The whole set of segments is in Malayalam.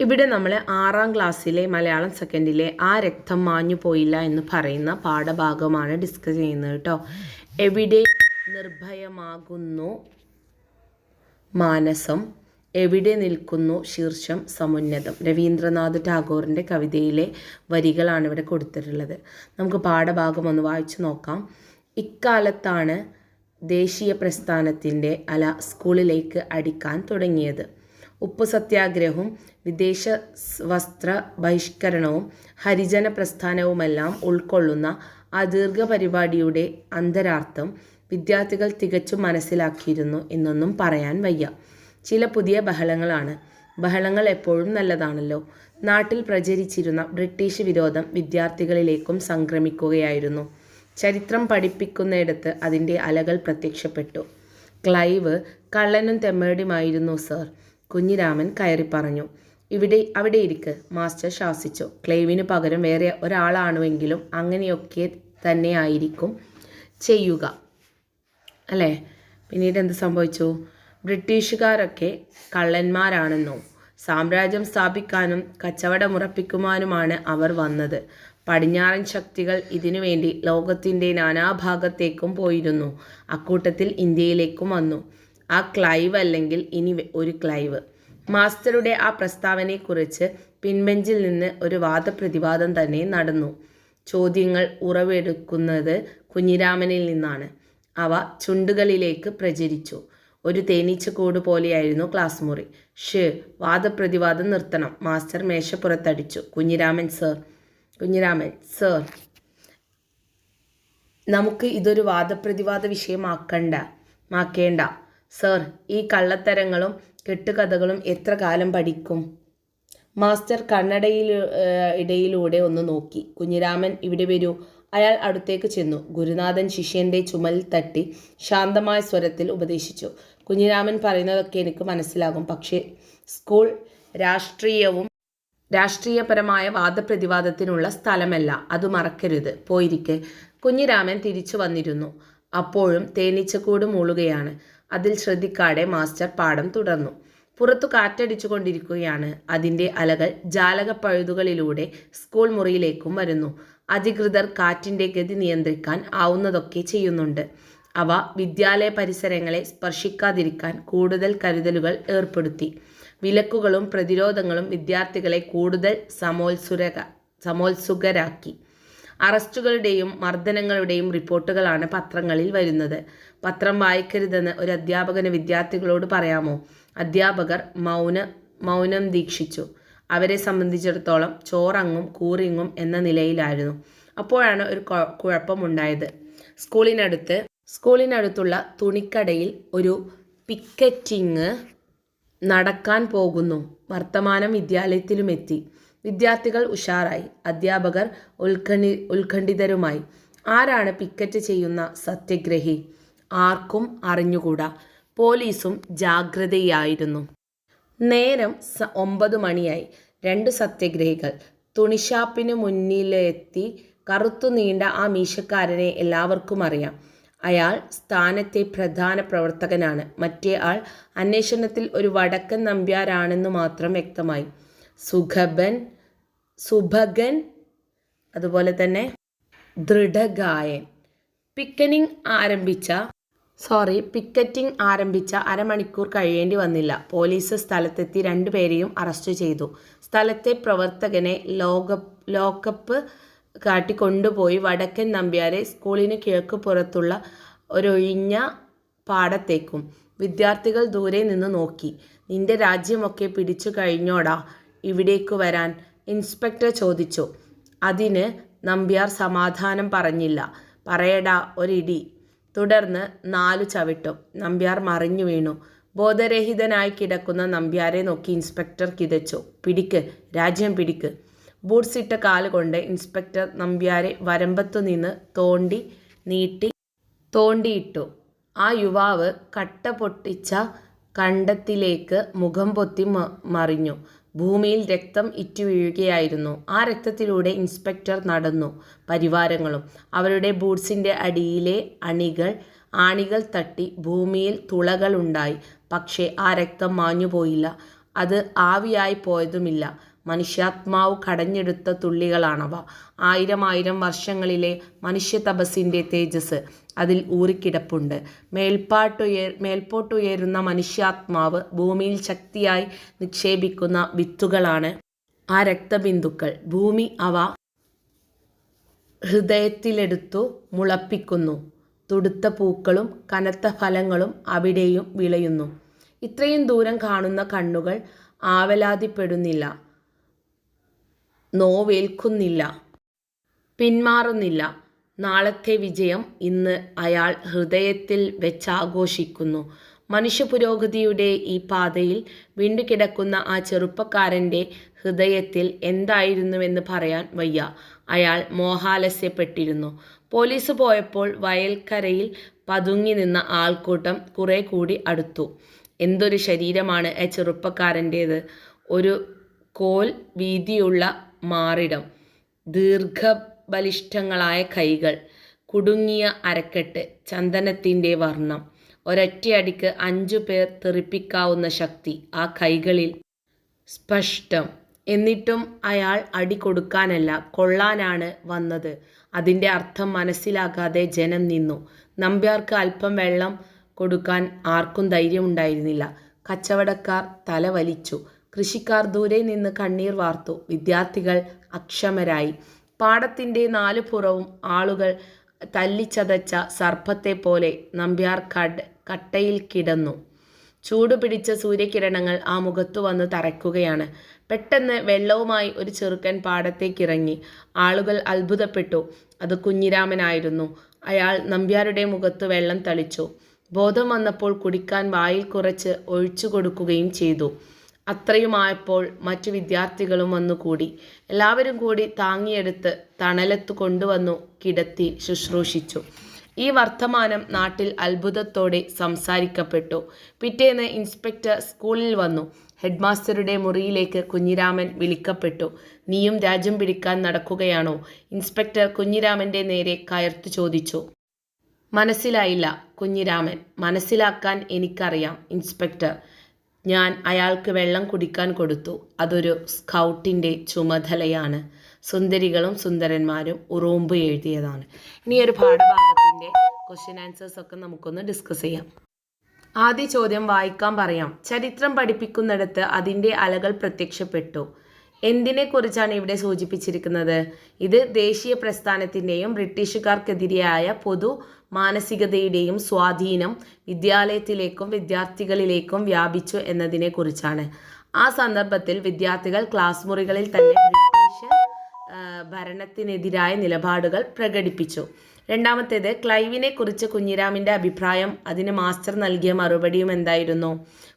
ഇവിടെ നമ്മൾ ആറാം ക്ലാസ്സിലെ മലയാളം സെക്കൻഡിലെ ആ രക്തം മാഞ്ഞു പോയില്ല എന്ന് പറയുന്ന പാഠഭാഗമാണ് ഡിസ്കസ് ചെയ്യുന്നത് കേട്ടോ എവിടെ നിർഭയമാകുന്നു മാനസം എവിടെ നിൽക്കുന്നു ശീർഷം സമുന്നതം. രവീന്ദ്രനാഥ് ടാഗോറിന്റെ കവിതയിലെ വരികളാണ് ഇവിടെ കൊടുത്തിട്ടുള്ളത്. നമുക്ക് പാഠഭാഗം ഒന്ന് വായിച്ചു നോക്കാം. ഇക്കാലത്താണ് ദേശീയ പ്രസ്ഥാനത്തിന്റെ അല സ്കൂളിലേക്ക് അടിക്കാൻ തുടങ്ങിയത്. ഉപ്പു സത്യാഗ്രഹവും വിദേശ വസ്ത്ര ബഹിഷ്കരണവും ഹരിജന പ്രസ്ഥാനവുമെല്ലാം ഉൾക്കൊള്ളുന്ന ആ ദീർഘ പരിപാടിയുടെ അന്തരാർത്ഥം വിദ്യാർത്ഥികൾ തികച്ചും മനസ്സിലാക്കിയിരുന്നു എന്നൊന്നും പറയാൻ വയ്യ. ചില പുതിയ ബഹളങ്ങളാണ്. ബഹളങ്ങൾ എപ്പോഴും നല്ലതാണല്ലോ. നാട്ടിൽ പ്രചരിച്ചിരുന്ന ബ്രിട്ടീഷ് വിരോധം വിദ്യാർത്ഥികളിലേക്കും സംക്രമിക്കുകയായിരുന്നു. ചരിത്രം പഠിപ്പിക്കുന്നിടത്ത് അതിന്റെ അലകൾ പ്രത്യക്ഷപ്പെട്ടു. ക്ലൈവ് കള്ളനും തെമ്മേടുമായിരുന്നു സർ. കുഞ്ഞിരാമൻ കയറി പറഞ്ഞു ഇവിടെ അവിടെ ഇരിക്ക് മാസ്റ്റർ ശാസിച്ചു. ക്ലൈവിന് പകരം വേറെ ഒരാളാണുവെങ്കിലും അങ്ങനെയൊക്കെ തന്നെയായിരിക്കും ചെയ്യുക. അല്ലേ? പിന്നീട് എന്ത് സംഭവിച്ചു? ബ്രിട്ടീഷുകാരൊക്കെ കള്ളന്മാരാണെന്നോ? സാമ്രാജ്യം സ്ഥാപിക്കാനും കച്ചവടമുറപ്പിക്കുവാനുമാണ് അവർ വന്നത്. പടിഞ്ഞാറൻ ശക്തികൾ ഇതിനുവേണ്ടി ലോകത്തിന്റെ നാനാഭാഗത്തേക്കും പോയിരുന്നു. അക്കൂട്ടത്തിൽ ഇന്ത്യയിലേക്കും വന്നു. ആ ക്ലൈവ് അല്ലെങ്കിൽ ഇനി ഒരു ക്ലൈവ്. മാസ്റ്ററുടെ ആ പ്രസ്താവനയെക്കുറിച്ച് പിൻബെഞ്ചിൽ നിന്ന് ഒരു വാദപ്രതിവാദം തന്നെ നടന്നു. ചോദ്യങ്ങൾ ഉറവെടുക്കുന്നത് കുഞ്ഞിരാമനിൽ നിന്നാണ്. അവ ചുണ്ടുകളിലേക്ക് പ്രചരിച്ചു. ഒരു തേനീച്ചക്കൂട് പോലെയായിരുന്നു ക്ലാസ് മുറി. ഷ് വാദപ്രതിവാദം നിർത്തണം. മാസ്റ്റർ മേശപ്പുറത്തടിച്ചു. കുഞ്ഞിരാമൻ സർ. കുഞ്ഞിരാമൻ സർ. നമുക്ക് ഇതൊരു വാദപ്രതിവാദ വിഷയമാക്കണ്ട. മാക്കേണ്ട. സർ ഈ കള്ളത്തരങ്ങളും കെട്ടുകഥകളും എത്ര കാലം പഠിക്കും? മാസ്റ്റർ കണ്ണടയിൽ ഇടയിലൂടെ ഒന്ന് നോക്കി. കുഞ്ഞിരാമൻ ഇവിടെ വരൂ. അയാൾ അടുത്തേക്ക് ചെന്നു. ഗുരുനാഥൻ ശിഷ്യന്റെ ചുമൽ തട്ടി ശാന്തമായ സ്വരത്തിൽ ഉപദേശിച്ചു. കുഞ്ഞിരാമൻ പറയുന്നതൊക്കെ എനിക്ക് മനസ്സിലാകും. പക്ഷേ സ്കൂൾ രാഷ്ട്രീയവും രാഷ്ട്രീയപരമായ വാദപ്രതിവാദത്തിനുള്ള സ്ഥലമല്ല. അത് മറക്കരുത്. പോയിരിക്കെ. കുഞ്ഞിരാമൻ തിരിച്ചു വന്നിരുന്നു. അപ്പോഴും തേനീച്ചക്കൂട് മൂളുകയാണ്. അതിൽ ശ്രദ്ധിക്കാതെ മാസ്റ്റർ പാഠം തുടർന്നു. പുറത്തു കാറ്റടിച്ചുകൊണ്ടിരിക്കുകയാണ് അതിന്റെ അലകൾ ജാലകപ്പഴുതുകളിലൂടെ സ്കൂൾ മുറിയിലേക്കും വരുന്നു. അധികൃതർ കാറ്റിന്റെ ഗതി നിയന്ത്രിക്കാൻ ആവുന്നതൊക്കെ ചെയ്യുന്നുണ്ട്. അവ വിദ്യാലയ പരിസരങ്ങളെ സ്പർശിക്കാതിരിക്കാൻ കൂടുതൽ കരുതലുകൾ ഏർപ്പെടുത്തി. വിലക്കുകളും പ്രതിരോധങ്ങളും വിദ്യാർത്ഥികളെ കൂടുതൽ സമോത്സുരക സമോത്സുകരാക്കി. അറസ്റ്റുകളുടെയും മർദ്ദനങ്ങളുടെയും റിപ്പോർട്ടുകളാണ് പത്രങ്ങളിൽ വരുന്നത്. പത്രം വായിക്കരുതെന്ന് ഒരു അധ്യാപകന് വിദ്യാർത്ഥികളോട് പറയാമോ? അധ്യാപകർ മൗന മൗനം ദീക്ഷിച്ചു. അവരെ സംബന്ധിച്ചിടത്തോളം ചോറങ്ങും കൂറിങ്ങും എന്ന നിലയിലായിരുന്നു. അപ്പോഴാണ് ഒരു കുഴപ്പമുണ്ടായത്. സ്കൂളിനടുത്ത് സ്കൂളിനടുത്തുള്ള തുണിക്കടയിൽ ഒരു പിക്കറ്റിങ് നടക്കാൻ പോകുന്നു. വർത്തമാനം വിദ്യാലയത്തിലുമെത്തി. വിദ്യാർത്ഥികൾ ഉഷാറായി. അധ്യാപകർ ഉത്കണ്ഠി ഉത്കണ്ഠിതരുമായി. ആരാണ് പിക്കറ്റ് ചെയ്യുന്ന സത്യഗ്രഹി? ആർക്കും അറിഞ്ഞുകൂടാ. പോലീസും ജാഗ്രതയായിരുന്നു. നേരം ഒമ്പത് മണിയായി. രണ്ട് സത്യഗ്രഹികൾ. തുണിഷാപ്പിന് മുന്നിലെത്തി കറുത്തു നീണ്ട ആ മീശക്കാരനെ എല്ലാവർക്കും അറിയാം. അയാൾ സ്ഥാനത്തെ പ്രധാന പ്രവർത്തകനാണ്. മറ്റേ ആൾ അന്വേഷണത്തിൽ ഒരു വടക്കൻ നമ്പ്യാരാണെന്ന് മാത്രം വ്യക്തമായി. സുഖബൻ സുഭഗൻ അതുപോലെ തന്നെ ദൃഢഗായൻ. പിക്കനിങ് ആരംഭിച്ച സോറി പിക്കറ്റിംഗ് ആരംഭിച്ച അരമണിക്കൂർ കഴിയേണ്ടി വന്നില്ല. പോലീസ് സ്ഥലത്തെത്തി രണ്ടുപേരെയും അറസ്റ്റ് ചെയ്തു. സ്ഥലത്തെ പ്രവർത്തകനെ ലോക ലോക്കപ്പ് കാട്ടി കൊണ്ടുപോയി വടക്കൻ നമ്പ്യാരെ സ്കൂളിന് കിഴക്ക് പുറത്തുള്ള ഒരൊഴിഞ്ഞ പാടത്തേക്കും വിദ്യാർത്ഥികൾ ദൂരെ നിന്ന് നോക്കി. നിന്റെ രാജ്യമൊക്കെ പിടിച്ചു കഴിഞ്ഞോടാ. ഇവിടേക്ക് വരാൻ ഇൻസ്പെക്ടർ ചോദിച്ചു. അതിന് നമ്പ്യാർ സമാധാനം പറഞ്ഞില്ല. പറയടാ ഒരിടി. തുടർന്ന് നാലു ചവിട്ടും. നമ്പ്യാർ മറിഞ്ഞു വീണു. ബോധരഹിതനായി കിടക്കുന്ന നമ്പ്യാരെ നോക്കി ഇൻസ്പെക്ടർ കിതച്ചു. പിടിക്ക് രാജ്യം പിടിക്ക്. ബൂട്ട്സ് ഇട്ട കാലുകൊണ്ട് ഇൻസ്പെക്ടർ നമ്പ്യാരെ വരമ്പത്തു നിന്ന് തോണ്ടി നീട്ടി തോണ്ടിയിട്ടു. ആ യുവാവ് കട്ട പൊട്ടിച്ച കണ്ടത്തിലേക്ക് മുഖം പൊത്തി മറിഞ്ഞു. ഭൂമിയിൽ രക്തം ഇറ്റുവീഴുകയായിരുന്നു. ആ രക്തത്തിലൂടെ ഇൻസ്പെക്ടർ നടന്നു. പരിവാരങ്ങളും അവരുടെ ബൂട്ട്സിന്റെ അടിയിലെ അണികൾ ആണികൾ തട്ടി ഭൂമിയിൽ തുളകളുണ്ടായി. പക്ഷേ ആ രക്തം മാഞ്ഞുപോയില്ല. അത് ആവിയായി പോയതുമില്ല. മനുഷ്യാത്മാവ് കടഞ്ഞെടുത്ത തുള്ളികളാണവ. ആയിരം ആയിരം വർഷങ്ങളിലെ മനുഷ്യ തപസ്സിന്റെ തേജസ് അതിൽ ഊറിക്കിടപ്പുണ്ട്. മേൽപ്പാട്ടുയർ മേൽപോട്ടുയരുന്ന മനുഷ്യാത്മാവ് ഭൂമിയിൽ ശക്തിയായി നിക്ഷേപിക്കുന്ന വിത്തുകളാണ് ആ രക്തബിന്ദുക്കൾ. ഭൂമി അവ ഹൃദയത്തിലെടുത്തു മുളപ്പിക്കുന്നു. തുടുത്ത പൂക്കളും കനത്ത ഫലങ്ങളും അവിടെയും വിളയുന്നു. ഇത്രയും ദൂരം കാണുന്ന കണ്ണുകൾ ആവലാതിപ്പെടുന്നില്ല. നോവേൽക്കുന്നില്ല. പിന്മാറുന്നില്ല. നാളത്തെ വിജയം ഇന്ന് അയാൾ ഹൃദയത്തിൽ വെച്ചാഘോഷിക്കുന്നു. മനുഷ്യ പുരോഗതിയുടെ ഈ പാതയിൽ വീണ്ടുകിടക്കുന്ന ആ ചെറുപ്പക്കാരന്റെ ഹൃദയത്തിൽ എന്തായിരുന്നുവെന്ന് പറയാൻ വയ്യ. അയാൾ മോഹാലസ്യപ്പെട്ടിരുന്നു. പോലീസ് പോയപ്പോൾ വയൽക്കരയിൽ പതുങ്ങി നിന്ന ആൾക്കൂട്ടം കുറെ കൂടി അടുത്തു. എന്തൊരു ശരീരമാണ് ആ ചെറുപ്പക്കാരന്റേത്. ഒരു കോൽ വീതിയുള്ള മാറിടം. ദീർഘബലിഷ്ഠങ്ങളായ കൈകൾ കുടുങ്ങിയ അരക്കെട്ട് ചന്ദനത്തിന്റെ വർണം ഒരൊറ്റയടിക്ക് അഞ്ചു പേർ തെറിപ്പിക്കാവുന്ന ശക്തി ആ കൈകളിൽ സ്പഷ്ടം. എന്നിട്ടും അയാൾ അടി കൊടുക്കാനല്ല കൊള്ളാനാണ് വന്നത്. അതിന്റെ അർത്ഥം മനസ്സിലാക്കാതെ ജനം നിന്നു. നമ്പ്യാർക്ക് അല്പം വെള്ളം കൊടുക്കാൻ ആർക്കും ധൈര്യമുണ്ടായിരുന്നില്ല. കച്ചവടക്കാർ തല വലിച്ചു. കൃഷിക്കാർ ദൂരെ നിന്ന് കണ്ണീർ വാർത്തു. വിദ്യാർത്ഥികൾ അക്ഷമരായി. പാടത്തിന്റെ നാലു പുറവും ആളുകൾ തല്ലിച്ചതച്ച സർപ്പത്തെ പോലെ നമ്പ്യാർ കട് കട്ടയിൽ കിടന്നു. ചൂടുപിടിച്ച സൂര്യകിരണങ്ങൾ ആ മുഖത്തു വന്ന് തറയ്ക്കുകയാണ്. പെട്ടെന്ന് വെള്ളവുമായി ഒരു ചെറുക്കൻ പാടത്തേക്കിറങ്ങി. ആളുകൾ അത്ഭുതപ്പെട്ടു. അത് കുഞ്ഞിരാമനായിരുന്നു. അയാൾ നമ്പ്യാരുടെ മുഖത്ത് വെള്ളം തളിച്ചു. ബോധം വന്നപ്പോൾ കുടിക്കാൻ വായിൽ കുറച്ച് ഒഴിച്ചു കൊടുക്കുകയും ചെയ്തു. അത്രയുമായപ്പോൾ മറ്റു വിദ്യാർത്ഥികളും വന്നുകൂടി എല്ലാവരും കൂടി താങ്ങിയെടുത്ത് തണലത്ത് കൊണ്ടുവന്നു കിടത്തി ശുശ്രൂഷിച്ചു. ഈ വർത്തമാനം നാട്ടിൽ അത്ഭുതത്തോടെ സംസാരിക്കപ്പെട്ടു. പിറ്റേന്ന് ഇൻസ്പെക്ടർ സ്കൂളിൽ വന്നു. ഹെഡ്മാസ്റ്ററുടെ മുറിയിലേക്ക് കുഞ്ഞിരാമൻ വിളിക്കപ്പെട്ടു. നീയും രാജ്യം പിടിക്കാൻ നടക്കുകയാണോ? ഇൻസ്പെക്ടർ കുഞ്ഞിരാമന്റെ നേരെ കയർത്തു ചോദിച്ചു. മനസ്സിലായില്ല കുഞ്ഞിരാമൻ. മനസ്സിലാക്കാൻ എനിക്കറിയാം ഇൻസ്പെക്ടർ. ഞാൻ അയാൾക്ക് വെള്ളം കുടിക്കാൻ കൊടുത്തു. അതൊരു സ്കൗട്ടിന്റെ ചുമതലയാണ്. സുന്ദരികളും സുന്ദരന്മാരും ഉറുമ്പ് എഴുതിയതാണ്. ഇനി ഒരു പാഠഭാഗത്തിന്റെ ക്വസ്റ്റ്യൻ ആൻസേഴ്സ് ഒക്കെ നമുക്കൊന്ന് ഡിസ്കസ് ചെയ്യാം. ആദ്യ ചോദ്യം വായിക്കാൻ പറയാം. ചരിത്രം പഠിപ്പിക്കുന്നിടത്ത് അതിന്റെ അലകൾ പ്രത്യക്ഷപ്പെട്ടു. എന്തിനെക്കുറിച്ചാണ് ഇവിടെ സൂചിപ്പിച്ചിരിക്കുന്നത്? ഇത് ദേശീയ പ്രസ്ഥാനത്തിന്റെയും ബ്രിട്ടീഷുകാർക്കെതിരെയായ പൊതു മാനസികതയുടെയും സ്വാധീനം വിദ്യാലയത്തിലേക്കും വിദ്യാർത്ഥികളിലേക്കും വ്യാപിച്ചു എന്നതിനെക്കുറിച്ചാണ്. ആ സന്ദർഭത്തിൽ വിദ്യാർത്ഥികൾ ക്ലാസ് മുറികളിൽ തന്നെ ബ്രിട്ടീഷ് ഭരണത്തിനെതിരായ നിലപാടുകൾ പ്രകടിപ്പിച്ചു. രണ്ടാമത്തേത് ക്ലൈവിനെ കുറിച്ച് കുഞ്ഞിരാമിന്റെ അഭിപ്രായം അതിന് മാസ്റ്റർ നൽകിയ മറുപടിയും എന്തായിരുന്നു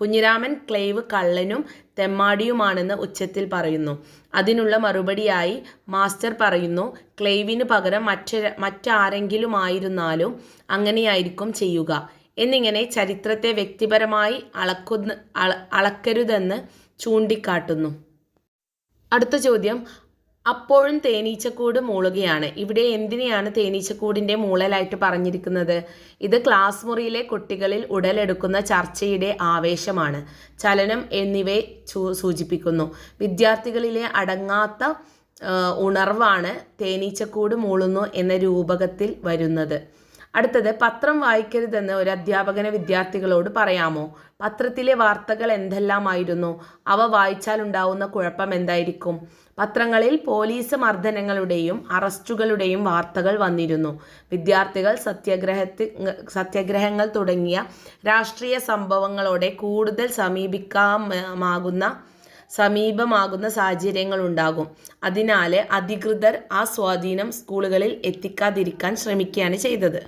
കുഞ്ഞിരാമൻ ക്ലൈവ് കള്ളനും തെമ്മാടിയുമാണെന്ന് ഉച്ചത്തിൽ പറയുന്നു. അതിനുള്ള മറുപടിയായി മാസ്റ്റർ പറയുന്നു ക്ലൈവിന് പകരം മറ്റ മറ്റാരെങ്കിലും ആയിരുന്നാലും അങ്ങനെയായിരിക്കും ചെയ്യുക. എന്നിങ്ങനെ ചരിത്രത്തെ വ്യക്തിപരമായി അളക്കുന്ന അള അളക്കരുതെന്ന് ചൂണ്ടിക്കാട്ടുന്നു. അടുത്ത ചോദ്യം അപ്പോഴും തേനീച്ചക്കൂട് മൂളുകയാണ്. ഇവിടെ എന്തിനെയാണ് തേനീച്ചക്കൂടിന്റെ മൂളലായിട്ട് പറഞ്ഞിരിക്കുന്നത്? ഇത് ക്ലാസ് മുറിയിലെ കുട്ടികളിൽ ഉടലെടുക്കുന്ന ചർച്ചയുടെ ആവേശമാണ്. ചലനം എന്നിവയെ സൂചിപ്പിക്കുന്നു. വിദ്യാർത്ഥികളിലെ അടങ്ങാത്ത ഉണർവാണ് തേനീച്ചക്കൂട് മൂളുന്നു എന്ന രൂപകത്തിൽ വരുന്നത്. അടുത്തത് പത്രം വായിക്കരുതെന്ന് ഒരു അധ്യാപകനെ വിദ്യാർത്ഥികളോട് പറയാമോ? പത്രത്തിലെ വാർത്തകൾ എന്തെല്ലാമായിരുന്നു? അവ വായിച്ചാൽ ഉണ്ടാവുന്ന കുഴപ്പം എന്തായിരിക്കും? പത്രങ്ങളിൽ പോലീസ് മർദ്ദനങ്ങളുടെയും അറസ്റ്റുകളുടെയും വാർത്തകൾ വന്നിരുന്നു. വിദ്യാർത്ഥികൾ സത്യാഗ്രഹത്തി സത്യാഗ്രഹങ്ങൾ തുടങ്ങിയ രാഷ്ട്രീയ സംഭവങ്ങളോടെ കൂടുതൽ സമീപിക്കാമാകുന്ന സമീപമാകുന്ന സാഹചര്യങ്ങൾ ഉണ്ടാകും അതിനാൽ അധികൃതർ ആ സ്വാധീനം സ്കൂളുകളിൽ എത്തിക്കാതിരിക്കാൻ ശ്രമിക്കുകയാണ് ചെയ്തത്.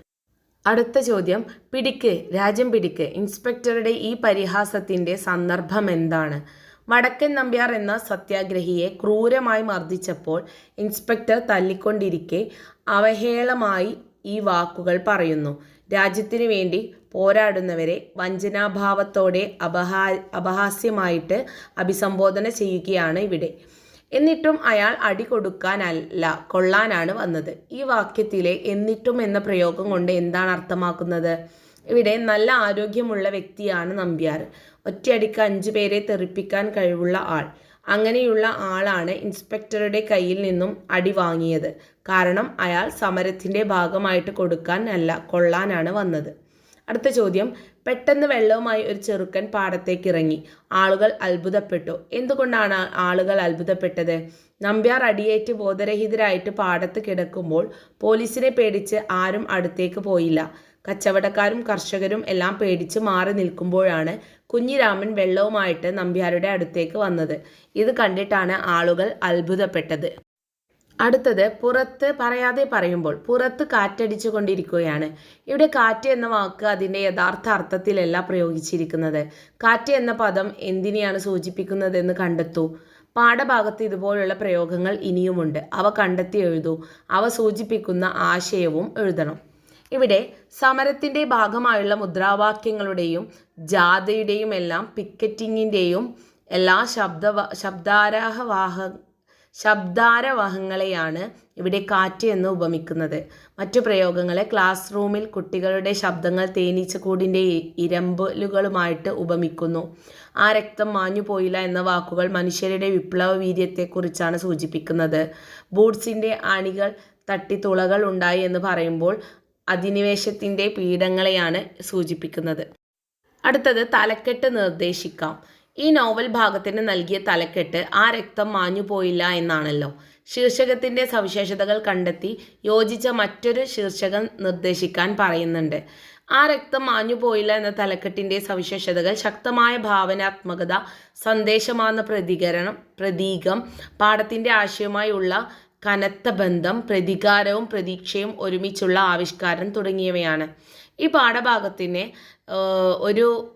അടുത്ത ചോദ്യം. പിടിക്ക് രാജ്യം പിടിക്ക്. ഇൻസ്പെക്ടറുടെ ഈ പരിഹാസത്തിന്റെ സന്ദർഭം എന്താണ്? വടക്കൻ നമ്പ്യാർ എന്ന സത്യാഗ്രഹിയെ ക്രൂരമായി മർദ്ദിച്ചപ്പോൾ ഇൻസ്പെക്ടർ തല്ലിക്കൊണ്ടിരിക്കെ അവഹേളമായി ഈ വാക്കുകൾ പറയുന്നു. രാജ്യത്തിനു വേണ്ടി പോരാടുന്നവരെ വഞ്ചനാഭാവത്തോടെ അപഹാ അപഹാസ്യമായിട്ട് അഭിസംബോധന ചെയ്യുകയാണ് ഇവിടെ. എന്നിട്ടും അയാൾ അടി കൊടുക്കാനല്ല കൊള്ളാനാണ് വന്നത്. ഈ വാക്യത്തിലെ എന്നിട്ടും എന്ന പ്രയോഗം കൊണ്ട് എന്താണ് അർത്ഥമാക്കുന്നത്? ഇവിടെ നല്ല ആരോഗ്യമുള്ള വ്യക്തിയാണ് നമ്പ്യാർ. ഒറ്റയടിക്ക് അഞ്ച് പേരെ തെറിപ്പിക്കാൻ കഴിവുള്ള ആൾ. അങ്ങനെയുള്ള ആളാണ് ഇൻസ്പെക്ടറുടെ കയ്യിൽ നിന്നും അടി വാങ്ങിയത്. കാരണം അയാൾ സമരത്തിന്റെ ഭാഗമായിട്ട് കൊടുക്കാൻ അല്ല കൊള്ളാനാണ് വന്നത്. അടുത്ത ചോദ്യം. പെട്ടെന്ന് വെള്ളവുമായി ഒരു ചെറുക്കൻ പാടത്തേക്ക് ഇറങ്ങി ആളുകൾ അത്ഭുതപ്പെട്ടു. എന്തുകൊണ്ടാണ് ആളുകൾ അത്ഭുതപ്പെട്ടത്? നമ്പ്യാർ അടിയേറ്റ് ബോധരഹിതരായിട്ട് പാടത്ത് കിടക്കുമ്പോൾ പോലീസിനെ പേടിച്ച് ആരും അടുത്തേക്ക് പോയില്ല. കച്ചവടക്കാരും കർഷകരും എല്ലാം പേടിച്ച് മാറി നിൽക്കുമ്പോഴാണ് കുഞ്ഞിരാമൻ വെള്ളവുമായിട്ട് നമ്പ്യാരുടെ അടുത്തേക്ക് വന്നത്. ഇത് കണ്ടിട്ടാണ് ആളുകൾ അത്ഭുതപ്പെട്ടത്. അടുത്തത് പുറത്ത് പറയാതെ പറയുമ്പോൾ പുറത്ത് കാറ്റടിച്ചു കൊണ്ടിരിക്കുകയാണ്. ഇവിടെ കാറ്റ് എന്ന വാക്ക് അതിന്റെ യഥാർത്ഥ അർത്ഥത്തിലല്ല പ്രയോഗിച്ചിരിക്കുന്നത്. കാറ്റ് എന്ന പദം എന്തിനെയാണ് സൂചിപ്പിക്കുന്നതെന്ന് കണ്ടെത്തൂ. പാഠഭാഗത്ത് ഇതുപോലുള്ള പ്രയോഗങ്ങൾ ഇനിയുമുണ്ട്. അവ കണ്ടെത്തി എഴുതൂ. അവ സൂചിപ്പിക്കുന്ന ആശയവും എഴുതണം. ഇവിടെ സമരത്തിന്റെ ഭാഗമായുള്ള മുദ്രാവാക്യങ്ങളുടെയും ജാഥയുടെയും എല്ലാം പിക്കറ്റിങ്ങിന്റെയും എല്ലാ ശബ്ദ ശബ്ദാരാഹവാഹ ശബ്ദാരവഹങ്ങളെയാണ് ഇവിടെ കാറ്റ് എന്ന് ഉപമിക്കുന്നത്. മറ്റു പ്രയോഗങ്ങളെ ക്ലാസ് റൂമിൽ കുട്ടികളുടെ ശബ്ദങ്ങൾ തേനീച്ചക്കൂടിന്റെ ഇരമ്പലുകളുമായിട്ട് ഉപമിക്കുന്നു. ആ രക്തം മാഞ്ഞു പോയില്ല എന്ന വാക്കുകൾ മനുഷ്യരുടെ വിപ്ലവ വീര്യത്തെക്കുറിച്ചാണ് സൂചിപ്പിക്കുന്നത്. ബൂട്ട്സിന്റെ അണികൾ തട്ടിത്തുളകൾ ഉണ്ടായി എന്ന് പറയുമ്പോൾ അധിനിവേശത്തിന്റെ പീഡങ്ങളെയാണ് സൂചിപ്പിക്കുന്നത്. അടുത്തത് തലക്കെട്ട് നിർദ്ദേശിക്കാം. ഈ നോവൽ ഭാഗത്തിന് നൽകിയ തലക്കെട്ട് ആ രക്തം മാഞ്ഞു പോയില്ല എന്നാണല്ലോ. ശീർഷകത്തിന്റെ സവിശേഷതകൾ കണ്ടെത്തി യോജിച്ച മറ്റൊരു ശീർഷകം നിർദ്ദേശിക്കാൻ പറയുന്നുണ്ട്. ആ രക്തം മാഞ്ഞു പോയില്ല എന്ന തലക്കെട്ടിന്റെ സവിശേഷതകൾ ശക്തമായ ഭാവനാത്മകത സന്ദേശമാർന്ന പ്രതികരണം പ്രതീകം പാഠത്തിന്റെ ആശയവുമായുള്ള കനത്ത ബന്ധം പ്രതികാരവും പ്രതീക്ഷയും ഒരുമിച്ചുള്ള ആവിഷ്കാരം തുടങ്ങിയവയാണ്. ഈ പാഠഭാഗത്തിന് ഒരു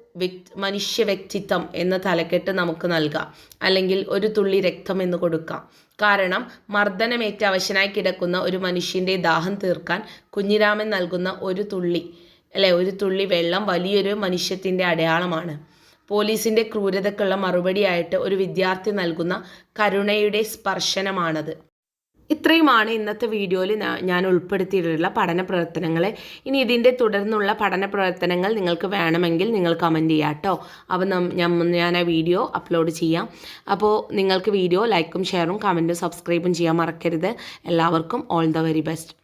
മനുഷ്യ വ്യക്തിത്വം എന്ന തലക്കെട്ട് നമുക്ക് നൽകാം. അല്ലെങ്കിൽ ഒരു തുള്ളി രക്തം എന്ന് കൊടുക്കാം. കാരണം മർദ്ദനമേറ്റ് അവശനായി കിടക്കുന്ന ഒരു മനുഷ്യന്റെ ദാഹം തീർക്കാൻ കുഞ്ഞിരാമൻ നൽകുന്ന ഒരു തുള്ളി അല്ലെ ഒരു തുള്ളി വെള്ളം വലിയൊരു മനുഷ്യത്തിന്റെ അടയാളമാണ്. പോലീസിന്റെ ക്രൂരതക്കുള്ള മറുപടിയായിട്ട് ഒരു വിദ്യാർത്ഥി നൽകുന്ന കരുണയുടെ സ്പർശനമാണത്. ഇത്രയുമാണ് ഇന്നത്തെ വീഡിയോയിൽ ഞാൻ ഉൾപ്പെടുത്തിയിട്ടുള്ള പഠന പ്രവർത്തനങ്ങൾ ഇനി ഇതിന്റെ തുടർന്നുള്ള പഠന പ്രവർത്തനങ്ങൾ നിങ്ങൾക്ക് വേണമെങ്കിൽ നിങ്ങൾ കമന്റ് ചെയ്യാം കേട്ടോ. അപ്പോൾ ഞാൻ ആ വീഡിയോ അപ്ലോഡ് ചെയ്യാം. അപ്പോൾ നിങ്ങൾക്ക് വീഡിയോ ലൈക്കും ഷെയറും കമന്റും സബ്സ്ക്രൈബും ചെയ്യാൻ മറക്കരുത്. എല്ലാവർക്കും ഓൾ ദ വെരി ബെസ്റ്റ്